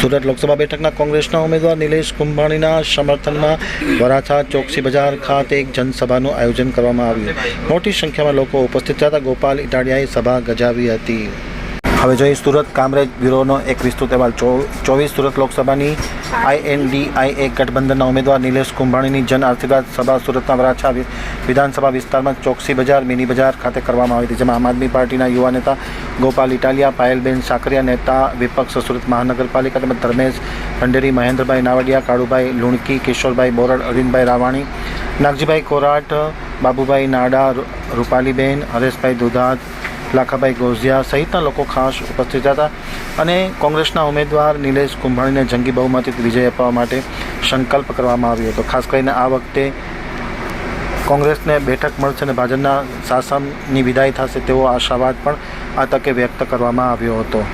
સુરત લોકસભા બેઠકના કોંગ્રેસના ઉમેદવાર નિલેશ કુંભાણીના સમર્થનમાં વરાછા ચોકસી બજાર ખાતે એક જનસભાનું આયોજન કરવામાં આવ્યું. મોટી સંખ્યામાં લોકો ઉપસ્થિત હતા. ગોપાલ ઇટાડિયાએ સભા ગજાવી હતી. હવે જોઈએ સુરત કામરેજ બ્યુરોનો એક વિસ્તૃત અહેવાલ. ચોવીસ સુરત લોકસભાની આઈએનડીઆઈએ ગઠબંધનના ઉમેદવાર નિલેશ કુંભાણીની જન આશીર્વાદ સભા સુરતના વરાછા વિધાનસભા વિસ્તારમાં ચોકસી બજાર, મિની બજાર ખાતે કરવામાં આવી હતી, જેમાં આમ આદમી પાર્ટીના યુવા નેતા ગોપાલ ઇટાલિયા, પાયલબેન સાકરિયા, નેતા વિપક્ષ સુરત મહાનગરપાલિકા તેમજ ધર્મેશ ભંડેરી, મહેન્દ્રભાઈ નાવડિયા, કાળુભાઈ લુણકી, કિશોરભાઈ બોરડ, અરવિંદભાઈ રાવાણી, નાગજીભાઈ કોરાટ, બાબુભાઈ નાડા રૂપાલીબેન, હરેશભાઈ દુધાત લાખાભાઈ ગોઝિયા સહિતના લોકો ખાસ ઉપસ્થિત હતા અને કોંગ્રેસના ઉમેદવાર નિલેશ કુંભાણીને જંગી બહુમતીથી વિજય અપાવવા માટે સંકલ્પ કરવામાં આવ્યો હતો. ખાસ કરીને આ વખતે કોંગ્રેસને બેઠક મળશે અને ભાજપના શાસનની વિદાય થશે તેવો આશાવાદ પણ આ તકે વ્યક્ત કરવામાં આવ્યો હતો.